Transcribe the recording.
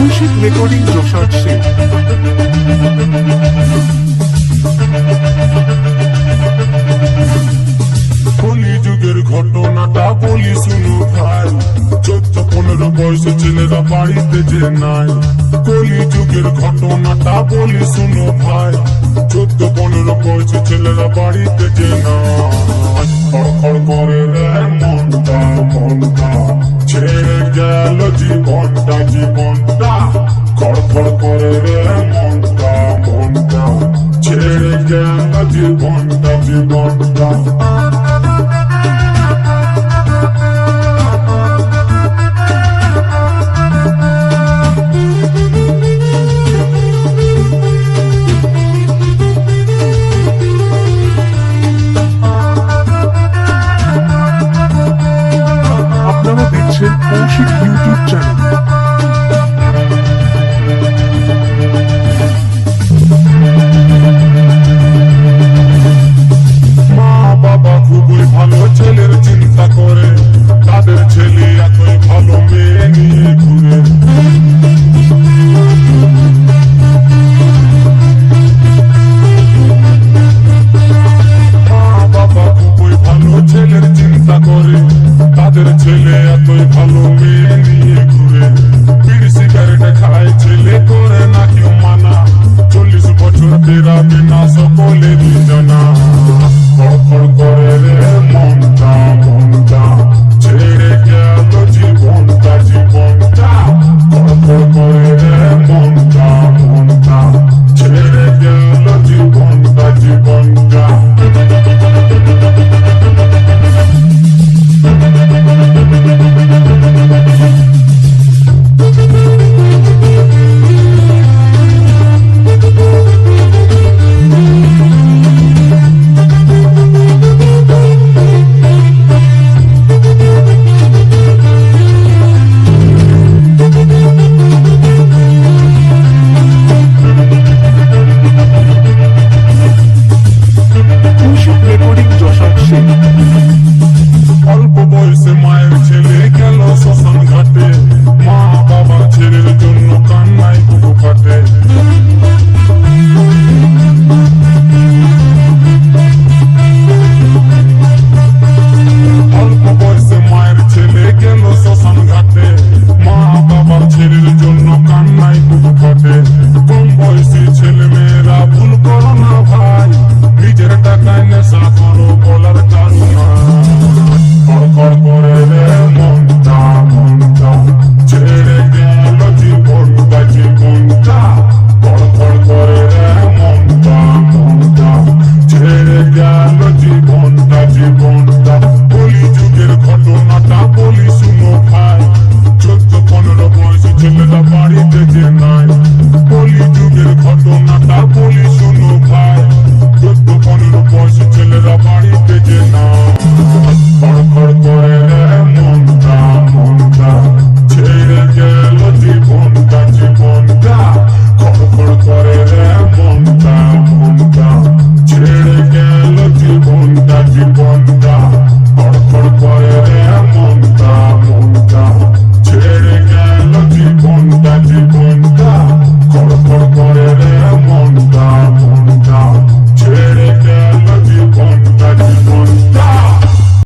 Music Recording Joshad কলি যুগের ঘটনাটা বলি শুনো ভাই। চোদ্দ পনেরো বয়সে ছেলেরা বাড়িতে যে নাই। কলি যুগের ঘটনাটা বলি শুনো ভাই। চোদ্দ পনেরো বয়সে ছেলেরা বাড়িতে যে নাই।